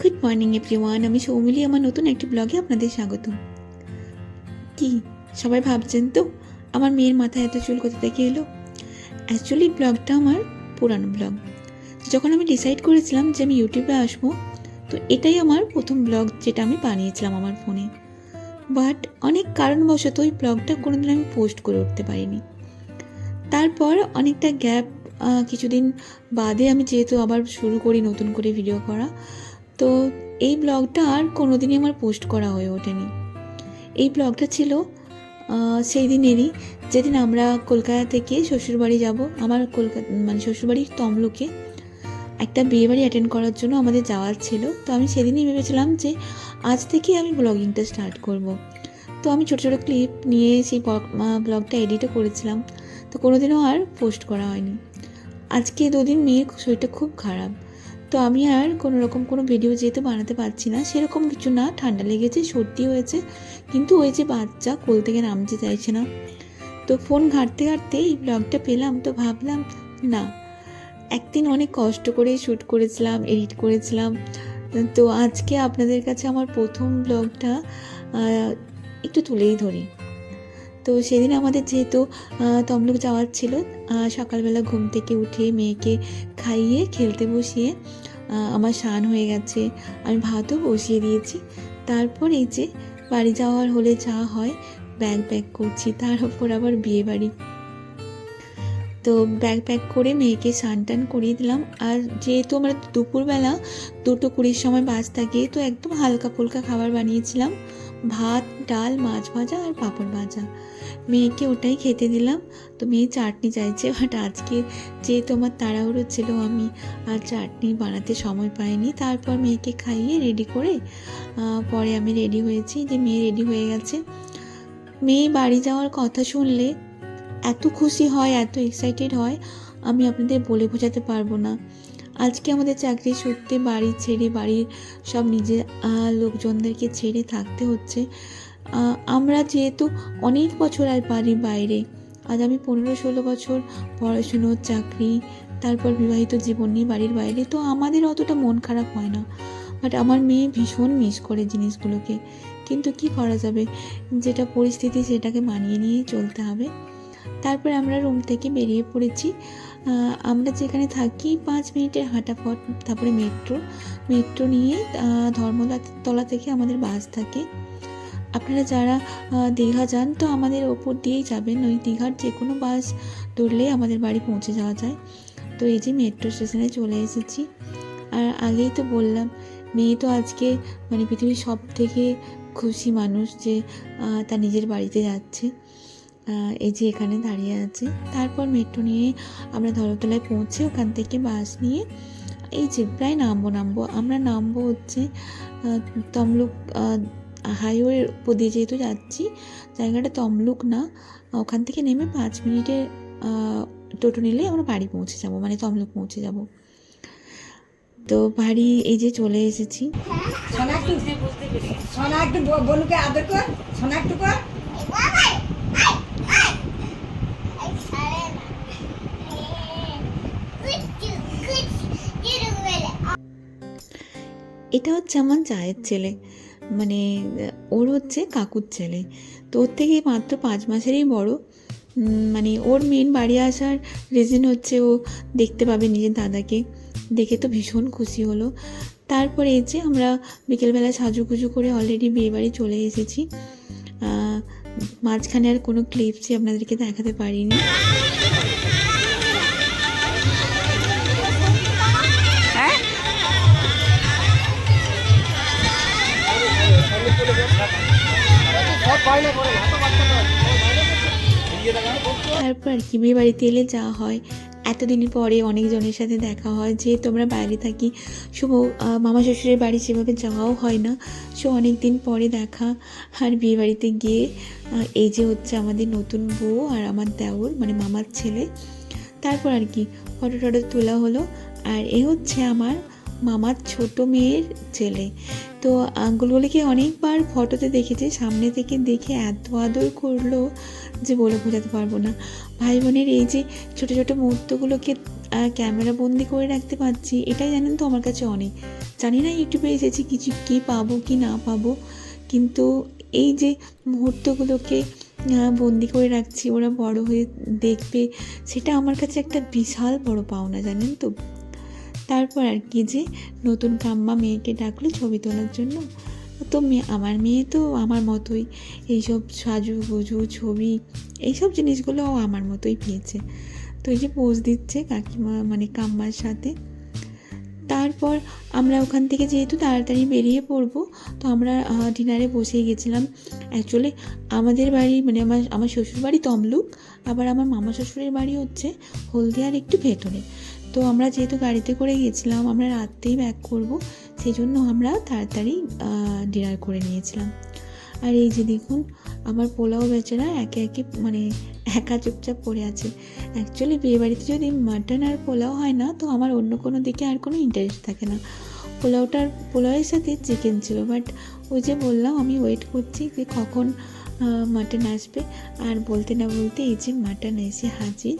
Good morning everyone আমি সৌমিলি, আমার নতুন একটি ব্লগে আপনাদের স্বাগত কি, সবাই ভাবছেন তো? আমার মেয়ের মাথায় এত চুল কোথা থেকে এলো? অ্যাকচুয়ালি ব্লগটা আমার পুরানো ব্লগ যখন আমি ডিসাইড করেছিলাম যে আমি ইউটিউবে আসব, তো এটাই আমার প্রথম ব্লগ যেটা আমি বানিয়েছিলাম আমার ফোনে বাট অনেক কারণবশত ওই ব্লগটা কোনোদিন আমি পোস্ট করে উঠতে পারিনি। তারপর অনেকটা গ্যাপ কিছুদিন বাদে আমি যেহেতু আবার শুরু করি নতুন করে ভিডিও করা তো এই ব্লগটা আর কোনোদিনই আমার পোস্ট করা হয়ে ওঠেনি। এই ব্লগটা ছিল সেই দিনেরই যেদিন আমরা কলকাতা থেকে শ্বশুরবাড়ি যাব। আমার কলকাতা মানে শ্বশুরবাড়ির তমলুকে একটা বিয়েবাড়ি অ্যাটেন্ড করার জন্য আমাদের যাওয়ার ছিল। তো আমি সেদিনই ভেবেছিলাম যে আজ থেকে আমি ব্লগিংটা স্টার্ট করব। তো আমি ছোটো ছোটো ক্লিপ নিয়ে সেই ব্লগটা এডিটও করেছিলাম। তো কোনোদিনও আর পোস্ট করা হয়নি। আজকে দুদিন মেয়ের শরীরটা খুব খারাপ। তো আমি আর কোনো রকম কোনো ভিডিও যেহেতু বানাতে পারছি না, সেরকম কিছু না। ঠান্ডা লেগেছে, সর্দি হয়েছে। কিন্তু ওই যে বাচ্চা, কোল থেকে নামতে চাইছে না। তো ফোন ঘাঁটতে ঘাঁটতে এই ব্লগটা পেলাম। তো ভাবলাম, না, একদিন অনেক কষ্ট করে শ্যুট করেছিলাম এডিট করেছিলাম। তো আজকে আপনাদের কাছে আমার প্রথম ব্লগটা একটু তুলেই ধরি। তো সেদিন আমাদের যেহেতু তমলুক যাওয়ার ছিল সকালবেলা ঘুম থেকে উঠে মেয়েকে খাইয়ে খেলতে বসিয়ে আমার স্নান হয়ে গেছে আমি ভাতও বসিয়ে দিয়েছি। তারপর এই যে বাড়ি যাওয়ার হলে যা হয় ব্যাগ প্যাক করছি, তার উপর আবার বিয়ে বাড়ি। তো ব্যাগ প্যাক করে মেয়েকে স্নান টান করিয়ে দিলাম, আর যেহেতু আমরা দুপুরবেলা দুটো কুড়ির সময় বাস থাকে, তো একদম হালকা ফুলকা খাবার বানিয়েছিলাম। ভাত, ডাল, মাছ ভাজা আর পাঁপড় ভাজা। মেয়েকে ওটাই খেতে দিলাম। তো মেয়ে চাটনি চাইছে বাট আজকে যেহেতু আমার তাড়াহুড়ো ছিল আমি আর চাটনি বানাতে সময় পাইনি, তারপর মেয়েকে খাইয়ে রেডি করে পরে আমি রেডি হয়েছি যে মেয়ে রেডি হয়ে গেছে। মেয়ে বাড়ি যাওয়ার কথা শুনলে এত খুশি হয়, এত এক্সাইটেড হয়, আমি আপনাদের বলে বোঝাতে পারব না। আজকে আমাদের চাকরি সূত্রে বাড়ি ছেড়ে বাড়ির সব নিজের লোকজনদেরকে ছেড়ে থাকতে হচ্ছে। আমরা যেহেতু অনেক বছর আর বাড়ির বাইরে, আজ আমি পনেরো ষোলো বছর পড়াশুনো চাকরি, তারপর বিবাহিত জীবন নিয়ে বাড়ির বাইরে, তো আমাদের অতটা মন খারাপ হয় না। বাট আমার মেয়ে ভীষণ মিস করে জিনিসগুলোকে। কিন্তু কি করা যাবে? যেটা পরিস্থিতি সেটাকে মানিয়ে নিয়ে চলতে হবে। তারপর আমরা রুম থেকে বেরিয়ে পড়েছি। আমরা যেখানে থাকি পাঁচ মিনিটের হাঁটা পথ, তারপরে মেট্রো। মেট্রো নিয়ে ধর্মতলা থেকে আমাদের বাস থাকে। আপনারা যারা দীঘা যান, তো আমাদের ওপর দিয়েই যাবেন। ওই দীঘার যে কোনো বাস ধরলেই আমাদের বাড়ি পৌঁছে যাওয়া যায়। তো এই যে মেট্রো স্টেশনে চলে এসেছি। আর আগেই তো বললাম, মেয়ে তো আজকে মানে পৃথিবীর সব থেকে খুশি মানুষ যে তার নিজের বাড়িতে যাচ্ছে। এই যে এখানে দাঁড়িয়ে আছে। তারপর মেট্রো নিয়ে আমরা ধরতলায় পৌঁছে ওখান থেকে বাস নিয়ে এই যে প্রায় নামবো নামবো। আমরা নামবো হচ্ছে তমলুক হাইওয়ের উপর দিয়ে যেহেতু যাচ্ছি, জায়গাটা তমলুক না ওখান থেকে নেমে পাঁচ মিনিটে টোটো নিলে আমরা বাড়ি পৌঁছে যাব মানে তমলুক পৌঁছে যাব। তো বাড়ি এই যে চলে এসেছি। সোনা একটু সোনা একটু ব- আদর কর, সোনা একটু কর। এটা হচ্ছে আমার চায়ের ছেলে। মানে ওর হচ্ছে কাকুর ছেলে। তো ওর থেকে মাত্র পাঁচ মাসেরই বড়। মানে ওর মেন বাড়ি আসার রিজন হচ্ছে ও দেখতে পাবে নিজের দাদাকে। দেখে তো ভীষণ খুশি হলো। তারপরে এই যে আমরা বিকেলবেলা সাজুগুজু করে অলরেডি বিয়েবাড়ি চলে এসেছি। মাঝখানে আর কোনো ক্লিপসই আপনাদেরকে দেখাতে পারিনি। তারপর কি বিয়ে বাড়িতে এলে যা হয়। এতদিন পরে অনেকজনের সাথে দেখা হয় যে তোমরা বাইরে থাকি। শুভ মামা শ্বশুরের বাড়ি সেভাবে যাওয়াও হয় না। সো অনেক দিন পরে দেখা আর বিয়ে বাড়িতে গিয়ে এই যে হচ্ছে আমাদের নতুন বউ আর আমার দেওর মানে মামার ছেলে। তারপর আর কি, ফটো টটো তোলা হলো। আর এ হচ্ছে আমার মামার ছোট মেয়ের ছেলে তো আঙ্গুলগুলিকে অনেকবার ফটোতে দেখেছি, সামনে থেকে দেখে এত আদর করল যে বলে বোঝাতে পারব না। ভাই বোনের এই যে ছোটো ছোটো মুহূর্তগুলোকে ক্যামেরা বন্দি করে রাখতে পারছি, এটাই জানেন তো আমার কাছে অনেক। জানি না ইউটিউবে এসেছি কিছু কী পাবো কি না পাবো, কিন্তু এই যে মুহূর্তগুলোকে বন্দি করে রাখছি, ওরা বড় হয়ে দেখবে, সেটা আমার কাছে একটা বিশাল বড় পাওনা, জানেন তো? তারপর আর কি যে নতুন কাম্মা মেয়েকে ডাকলো ছবি তোলার জন্য। তো মেয়ে আমার মেয়ে তো আমার মতোই। এইসব সাজু গুজু, ছবি, এইসব জিনিসগুলো আমার মতোই পেয়েছে। তো এই যে পোজ দিচ্ছে কাকিমা মানে কাম্মার সাথে। তারপর আমরা ওখান থেকে যেহেতু তাড়াতাড়ি বেরিয়ে পড়ব, তো আমরা ডিনারে বসেই গেছিলাম। অ্যাকচুয়ালি আমাদের বাড়ি মানে আমার আমার শ্বশুর বাড়ি তমলুক, আবার আমার মামা শ্বশুরের বাড়ি হচ্ছে হলদিয়ার একটু ভেতরে। তো আমরা যেহেতু গাড়িতে করে গিয়েছিলাম, আমরা রাত্রেই ব্যাক করব। সেই জন্য আমরা তাড়াতাড়ি ডিনার করে নিয়েছিলাম। আর এই যে দেখুন, আমার পোলাও বেচারা একে একে মানে একা চুপচাপ পড়ে আছে। অ্যাকচুয়ালি বিয়েবাড়িতে যদি মাটন আর পোলাও হয় না, তো আমার অন্য কোনো দিকে আর কোনো ইন্টারেস্ট থাকে না। পোলাওটার পোলাওয়ের সাথে চিকেন ছিল বাট ওই যে বললাম, আমি ওয়েট করছি যে কখন মাটন আসবে। আর বলতে না বলতে এই যে মাটন এসে হাজির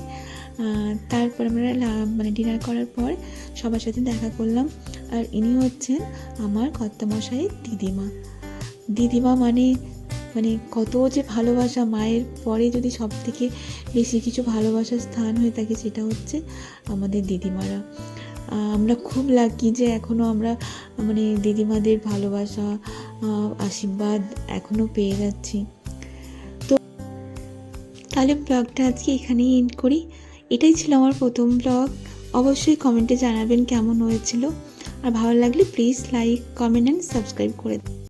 তারপর আমরা মানে ডিনার করার পর সবার সাথে দেখা করলাম। আর ইনি হচ্ছেন আমার কর্তামশাইয়ের দিদিমা। দিদিমা মানে মানে কত যে ভালোবাসা, মায়ের পরে যদি সব থেকে বেশি কিছু ভালোবাসার স্থান হয়ে থাকে সেটা হচ্ছে আমাদের দিদিমারা। আমরা খুব লাকি যে এখনও আমরা মানে দিদিমাদের ভালোবাসা আশীর্বাদ এখনও পেয়ে যাচ্ছি। তো তাহলে ব্লগটা আজকে এখানেই এন্ড করি। এটাই ছিল আমার প্রথম ব্লগ অবশ্যই কমেন্টে জানাবেন কেমন হয়েছিল। আর ভালো লাগলে please like comment and subscribe করে